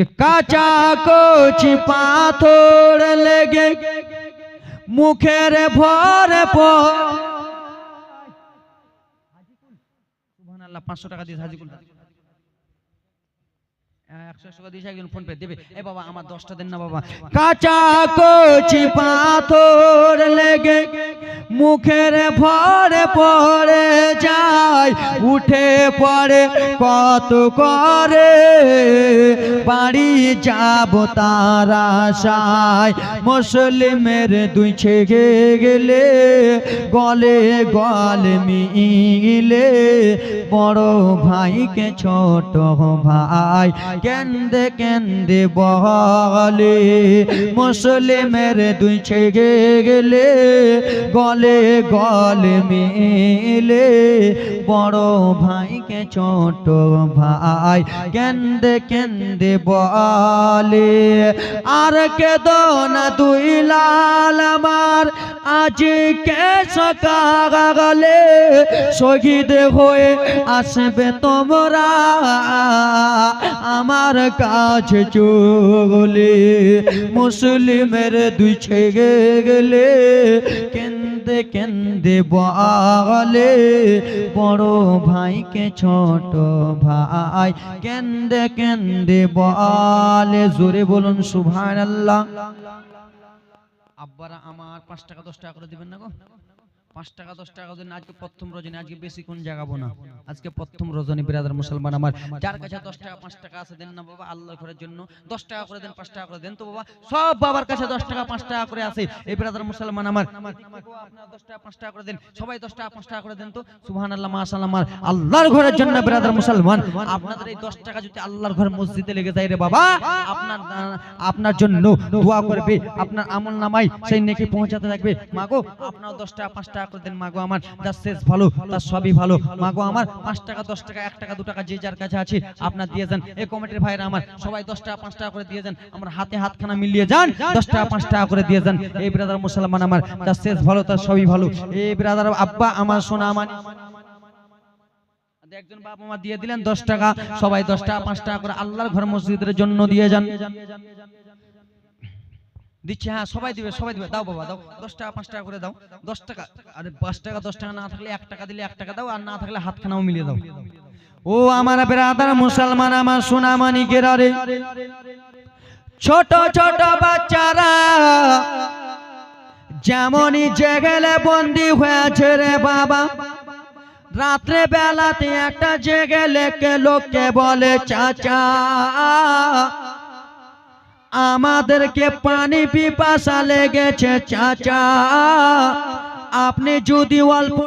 कि কাঁচা কচি পাথর লেগে মুখের ভরে পাঁচশো টাকা দিয়ে বাবা পাথর লেগে মুখের ভরে পড়ে যায়। উঠে পড়ে কত করে? বাড়ি যাব তার আশায়। মুসলিমের দুই ছেগে গেলে, গলে গলে মিলে। বড় ভাইকে ছোট ভাই কেন্দে কেন্দে বলে মুসলিমের দুই ছেগে গেলে, গলে গলে মিলে, বড় ভাইকে ছোট ভাই কেন্দে কেন্দে বলে আর কেদো না দুই লাল আমার আজ কে সকালে শহীদ হয়ে আসবে তোমরা। আমার কাছে চলে মুসলিমের দুই ছেগে গেলে, কেন্দে কেন্দে বলে, বড় ভাইকে ছোট ভাই, কেন্দে কেন্দে বলে। জোরে বলুন সুভান আল্লাহ আব্বারা আমার পাঁচ টাকা দশ টাকা করে দিবেন না গো? পাঁচ টাকা, দশ টাকা দিন আজকে প্রথম রজনী, আজকে বেশি কোন জাগাবো না। আজকে প্রথম রজনী বিরাদার মুসলমান আমার। যার কাছে দশ টাকা, পাঁচ টাকা আছে, দেন না বাবা আল্লাহ ঘরের জন্য। দশ টাকা করে দেন, পাঁচ টাকা করে দেন তো বাবা, সব বাবার কাছে দশ টাকা, পাঁচ টাকা করে আছে। এই বিরাদার মুসলমান আমার। দশ টাকা, পাঁচ টাকা করে দেন। সবাই দশ টাকা, পাঁচ টাকা করে দেন তো। সুবহান আল্লাহ মাশাআল্লাহ, আমার আল্লাহর ঘরের জন্য বিরাদার মুসলমান। আপনাদের এই দশ টাকা যদি আল্লাহর ঘর মসজিদে লেগে যায় রে বাবা, আপনার আপনার জন্য দোয়া করবে, আপনার আমল নামাই সেই নেকি পৌঁছাতে থাকবে। মাগো আপনার দশ টাকা, পাঁচ টাকা করে দেন, মাগো আমার, যার শেষ ভালো, তার সবই ভালো। মাগো আমার, পাঁচ টাকা, দশ টাকা, এক টাকা, দু টাকা, যে যার কাছে আছে, আপনার দিয়ে যান। এই কমিটির ভাইরা আমার, সবাই দশ টাকা, পাঁচ টাকা করে দিয়ে যান। আমার হাতে হাতখানা মিলিয়ে যান, দশ টাকা, পাঁচ টাকা করে দিয়ে যান। এই ব্রাদার মুসলমান আমার, যার শেষ ভালো, তার সবই ভালো। এই ব্রাদার আব্বা আমার, সোনা আমার। একজন বাবা মা দিয়ে দিলেন দশ টাকা, সবাই দশ টাকা, পাঁচ টাকা করে আল্লাহর ঘর মসজিদের জন্য দিয়ে যান। দিচ্ছে হ্যাঁ সবাই দিবে সবাই দিবে দাও বাবা দাও দশ টাকা পাঁচ টাকা করে দাও দশ টাকা আরে পাঁচ টাকা দশ টাকা না থাকলে এক টাকা দিলে এক টাকা দাও আর না থাকলে হাতখানাও মিলিয়ে দাও। ও আমার বেরাদার মুসলমান আমার সোনা মানিকের আরে ছোট ছোট বাচ্চারা যেমনই জেগেলে বন্দি হয়েছে রে বাবা। রাত্রে বেলাতে একটা জেগেলে কে লোককে বলে চাচা আমাদেরকে পানি পিপাসা লেগেছে চাচা আপনি যদি অল্প